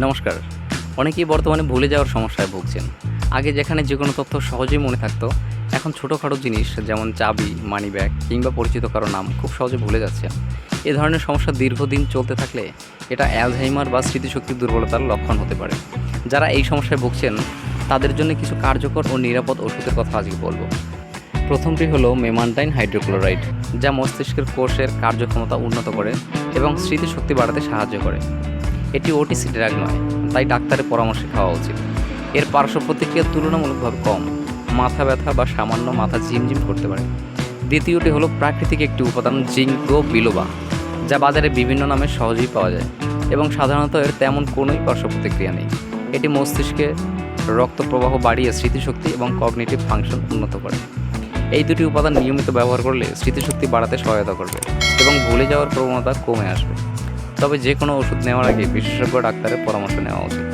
নমস্কার। অনেকেই বর্তমানে ভুলে যাওয়ার সমস্যায় ভুগছেন। আগে যেখানে যে কোনো তথ্য সহজেই মনে থাকতো, এখন ছোটোখাটো জিনিস যেমন চাবি মানি ব্যাগ কিংবা পরিচিত কারও নাম খুব সহজে ভুলে যাচ্ছেন এ ধরনের সমস্যা দীর্ঘদিন চলতে থাকলে এটা অ্যালঝাইমার বা স্মৃতিশক্তির দুর্বলতার লক্ষণ হতে পারে। যারা এই সমস্যায় ভুগছেন, তাদের জন্য কিছু কার্যকর ও নিরাপদ ওষুধের কথা আজকে বলব। প্রথমটি হলো মেমান্টাইন হাইড্রোক্লোরাইড, যা মস্তিষ্কের কোষের কার্যক্ষমতা উন্নত করে এবং স্মৃতিশক্তি বাড়াতে সাহায্য করে। এটি ওটিসি ড্রাগ নয়, তাই ডাক্তারের পরামর্শে খাওয়া উচিত। এর পার্শ্ব প্রতিক্রিয়া তুলনামূলকভাবে কম, মাথা ব্যথা বা সামান্য মাথা ঝিমঝিম করতে পারে। দ্বিতীয়টি হলো প্রাকৃতিক একটি উপাদান জিঙ্কো বিলোবা, যা বাজারে বিভিন্ন নামে সহজেই পাওয়া যায় এবং সাধারণত এর তেমন কোনোই পার্শ্ব প্রতিক্রিয়া নেই। এটি মস্তিষ্কে রক্ত প্রবাহ বাড়িয়ে স্মৃতিশক্তি এবং কগনিটিভ ফাংশন উন্নত করে। এই দুটি উপাদান নিয়মিত ব্যবহার করলে স্মৃতিশক্তি বাড়াতে সহায়তা করবে এবং ভুলে যাওয়ার প্রবণতা কমে আসবে। তবে যে কোনো ওষুধ নেওয়ার আগে বিশেষজ্ঞ ডাক্তারের পরামর্শ নেওয়া উচিত।